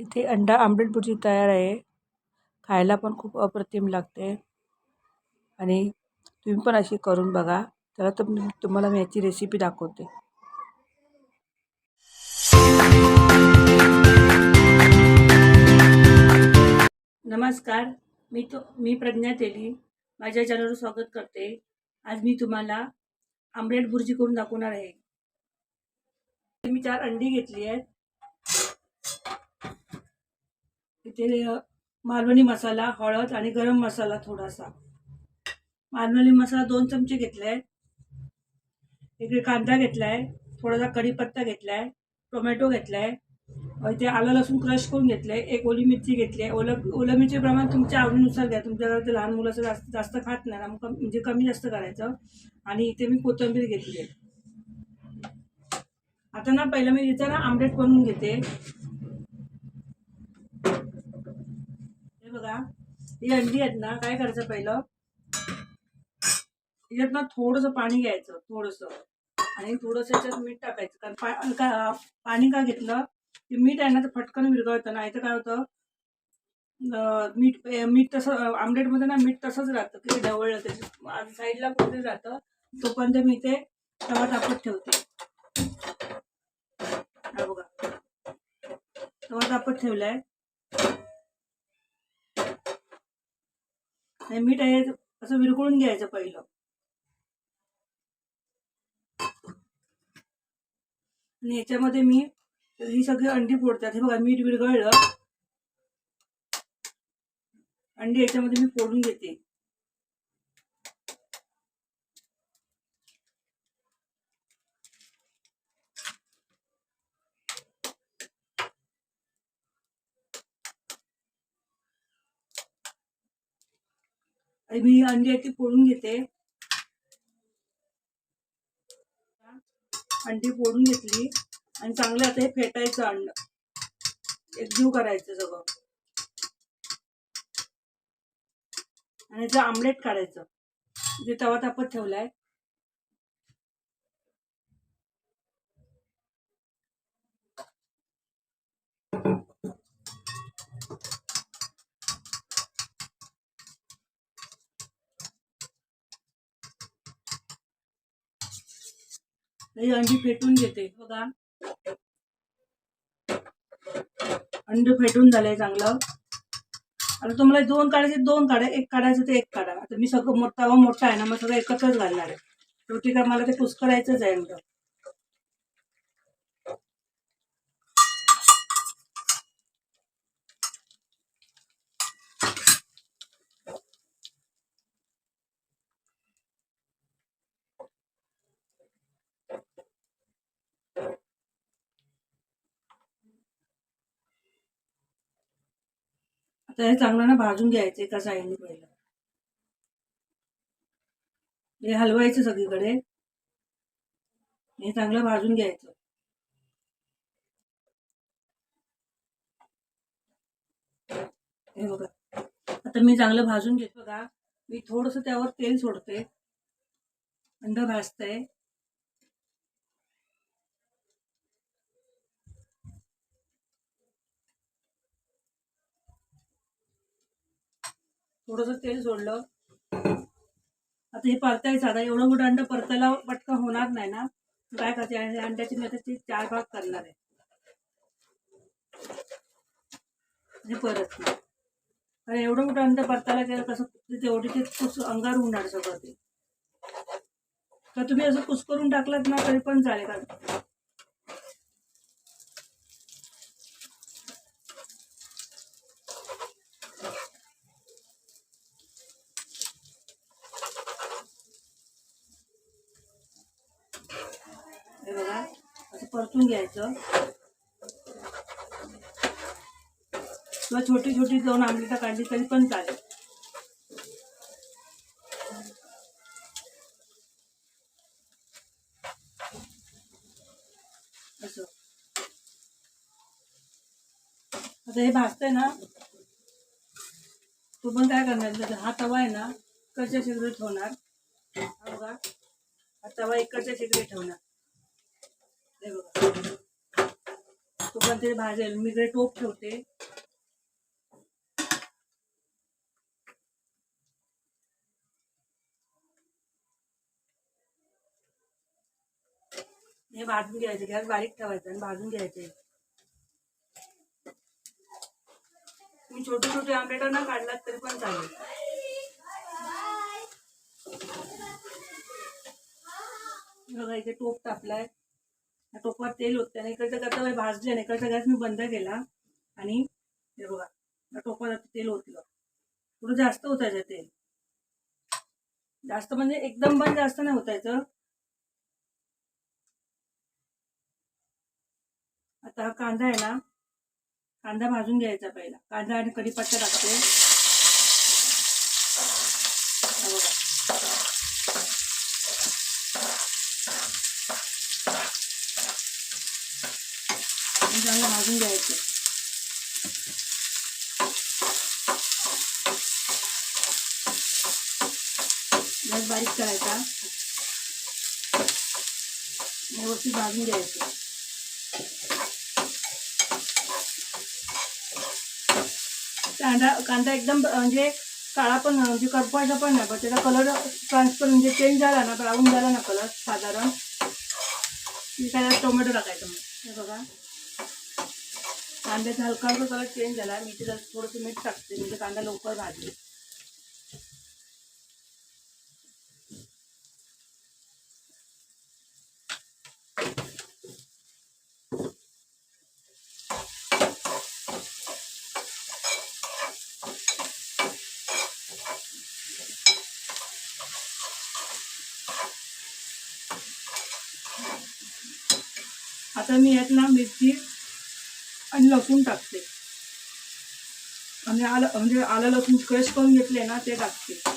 इथे अंडा आमलेट भुर्जी तयार आहे. खायला पण खूप अप्रतिम लागते. आणि तुम्ही पण अशी करून बघा. चला तर तुम्हाला मी याची रेसिपी दाखवते. नमस्कार. मी तो मी प्रज्ञा तेली. माझ्या चॅनलवर स्वागत करते. आज मी तुम्हाला आमलेट भुर्जी करून दाखवणार आहे. मी चार अंडी घेतली आहेत. इथे मालवणी मसाला हळद आणि गरम मसाला थोडासा. मालवणी मसाला दोन चमचे घेतले आहे इकडे कांदा घेतला आहे थोडासा कढीपत्ता घेतला आहे टोमॅटो घेतला आहे इथे आलं लसूण क्रश करून घेतलं आहे एक ओली मिरची घेतली आहे. ओलं ओलं मिरची प्रमाण तुमच्या आवडीनुसार घ्या. तुमच्या घरात ते लहान मुलं जास्त जास्त खात नाही. ना म्हणजे कमी जास्त करायचं. आणि इथे मी कोथिंबीर घेतली आहे. आता ना पहिलं मी इथं ना आमलेट बनवून घेते. बघा. ही अंडी आहेत ना काय करायचं पहिलं? याच्यात ना थोडंसं पाणी घ्यायचं थोडंसं. आणि थोडंसं याच्यात मीठ टाकायचं. कारण पा का पाणी का घेतलं? ते मीठ आहे ना तर फटकन विरघळतं. नाही तर काय होतं? मीठ मीठ तसं आमलेटमध्ये ना मीठ तसंच राहतं. की ढवळलं ते साईडला कुठे राहतं तोपर्यंत मी ते तवा तापत ठेवते. बघा. तवा तापत ठेवलाय. आणि मीठ आहे असं विरघळून घ्यायचं पहिलं. आणि याच्यामध्ये मी ही सगळी अंडी फोडतात हे बघा मीठ विरघळलं. अंडी याच्यामध्ये मी फोडून घेते. आणि मी अंडी आहे ती फोडून घेते. अंडी फोडून घेतली. आणि चांगलं आता हे फेटायचं अंड. एकजीव करायचं सगळं. आणि याचं आमलेट काढायचं. जे तवा तापत ठेवलाय. अंडी फेटून घेते हो बघा अंड फेटून झालंय चांगलं. आता तुम्हाला दोन काढायचे दोन काढा. एक काढायचं ते एक काढा. आता मी सगळं मोठा मोठा आहे ना मग सगळं एकत्रच घालणार आहे. रोटी काय मला ते कुस्करायचंच आहे आता हे चांगलं ना भाजून घ्यायचं एका साईडने पहिलं. हे हलवायचं सगळीकडे. हे चांगलं भाजून घ्यायचं. हे बघा. आता मी चांगलं भाजून घेतो बघा. मी थोडंसं त्यावर तेल सोडते. अंड भाजतंय. थोडंसं तेल सोडलं. आता हे परतायचं आता एवढं मोठं अंड परतायला पटकन होणार नाही ना? काय करते? आणि अंड्याची मी आता चार भाग करणार आहे. हे परत कारण एवढं मोठं अंड परतायला गेलं कसं तेवढी ते कुस अंगार होणार सगळं ते. तर तुम्ही असं कुस करून टाकलात ना तरी पण चालेल. का हे बघा असं घ्यायचं. किंवा छोटी छोटी दोन आमलेटा काढली तरी पण चालेल. असं. आता हे भाजतंय ना तू पण काय करणार? हा तवा आहे ना इकडच्या शेगडी ठेवणार. हा तवा इकडच्या शेगडी ठेवणार. मध्ये भाजेल. मी इकडे टोप ठेवते. हे भाजून घ्यायचे. गॅस बारीक ठेवायचं आणि भाजून घ्यायचे. तुम्ही छोटे छोटे आंबेट ना काढलात तरी पण चालेल. बघा इथे टोप तापलाय. टोपात तेल होतं आणि इकडचं करता भाजले आणि इकडचा गॅस मी बंद केला आणि हे बघा त्या टोपात आता तेल होतलं थोडं जास्त होतायचं तेल. जास्त म्हणजे एकदम पण जास्त नाही होतायचं आता हा कांदा आहे ना कांदा भाजून घ्यायचा पहिला. कांदा आणि कढीपत्ता टाकते हा बघा आणि चांगलं भाजून घ्यायचं. गॅस बारीक करायचा. व्यवस्थित भाजून घ्यायचं. कांदा कांदा एकदम म्हणजे काळा पण म्हणजे करपायचा पण नाही पण त्याचा कलर ट्रान्सफर म्हणजे चेंज झाला ना ब्राऊन झाला ना कलर साधारण. त्याला टोमॅटो टाकायचं मग. हे बघा. कांद्याचा हलका हलका कलर चेंज झाला मी तिला थोडंसं मीठ टाकते म्हणजे कांदा लवकर भाजले. आता मी यात ना मिरची आणि लसूण टाकते. आणि आलं म्हणजे आलं लसूण क्रश करून घेतले ना ते टाकते.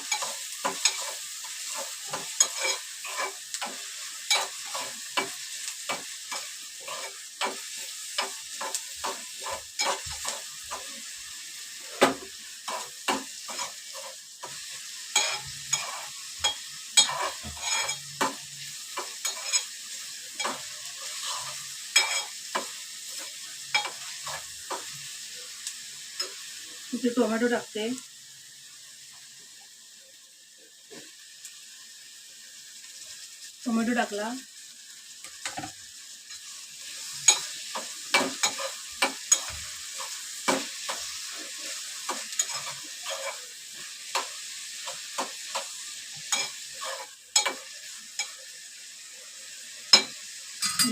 इथे टोमॅटो टाकते. टोमॅटो टाकला.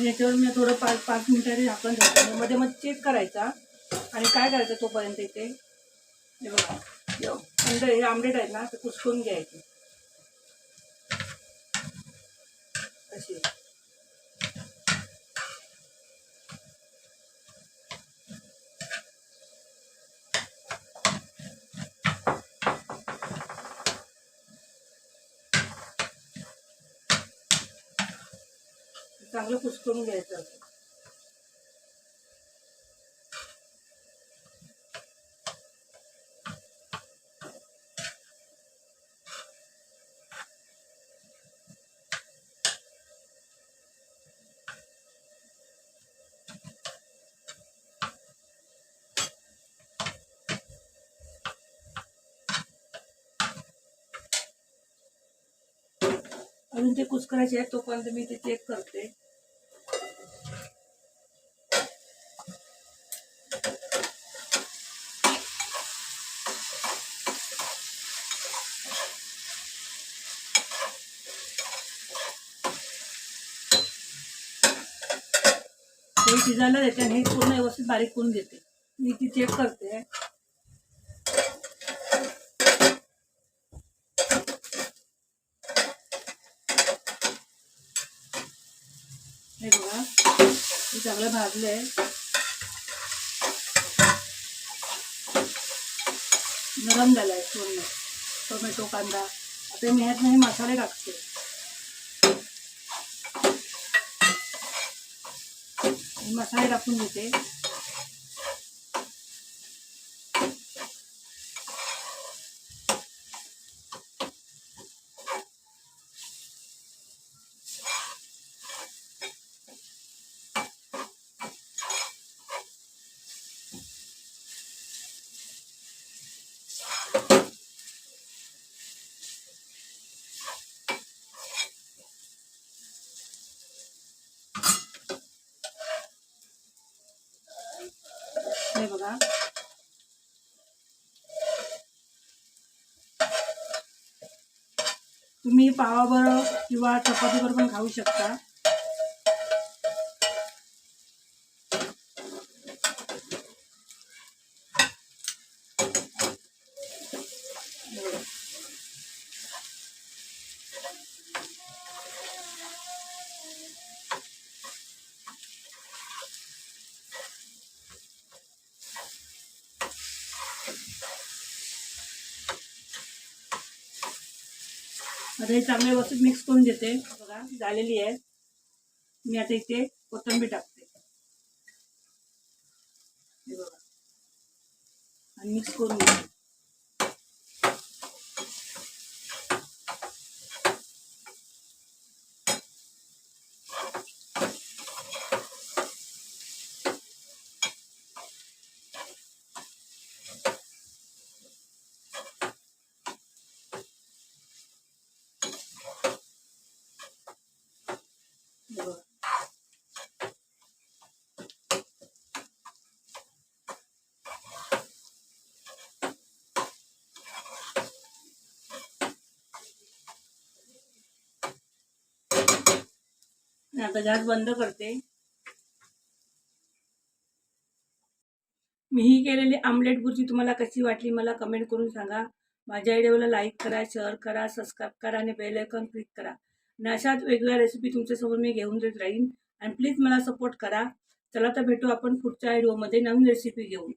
याच्यावर मी थोडं पाच पाच मिनिटांनी झाकण ठेवतो. मध्ये मग चेक करायचा. आणि काय करायचं तोपर्यंत इथे? हे बघा हे हे आमलेट आहेत ना ते कुसकून घ्यायचे. असे. चांगलं कुसकून घ्यायचं अजून ते कुसकरायचे आहेत तोपर्यंत मी ते चेक करते. शिजायला देते आणि हे पूर्ण व्यवस्थित बारीक करून घेते. मी ती चेक करते हे बघा हे चांगलं आहे. नरम आहे पूर्ण. टोमॅटो कांदा. आता मी ह्यात नाही मसाले टाकते. मसाले टाकून घेते. आहे बघा. तुम्ही पावाबरोबर किंवा चपातीबरोबर पण खाऊ शकता. आता हे चांगले व्यवस्थित मिक्स करून देते. बघा झालेली आहे. मी आता इथे कोथिंबीर टाकते. हे बघा. आणि मिक्स करून घेते आता गॅस बंद करते. मी ही केलेली आमलेट भुर्जी तुम्हाला कशी वाटली मला कमेंट करून सांगा. माझ्या व्हिडिओला लाईक करा शेअर करा सबस्क्राईब करा आणि बेल आयकॉन क्लिक करा. आणि अशाच वेगवेगळ्या रेसिपी तुमच्यासमोर मी घेऊन देत राहीन. आणि प्लीज मला सपोर्ट करा. चला तर भेटू आपण पुढच्या व्हिडिओमध्ये नवीन रेसिपी घेऊन.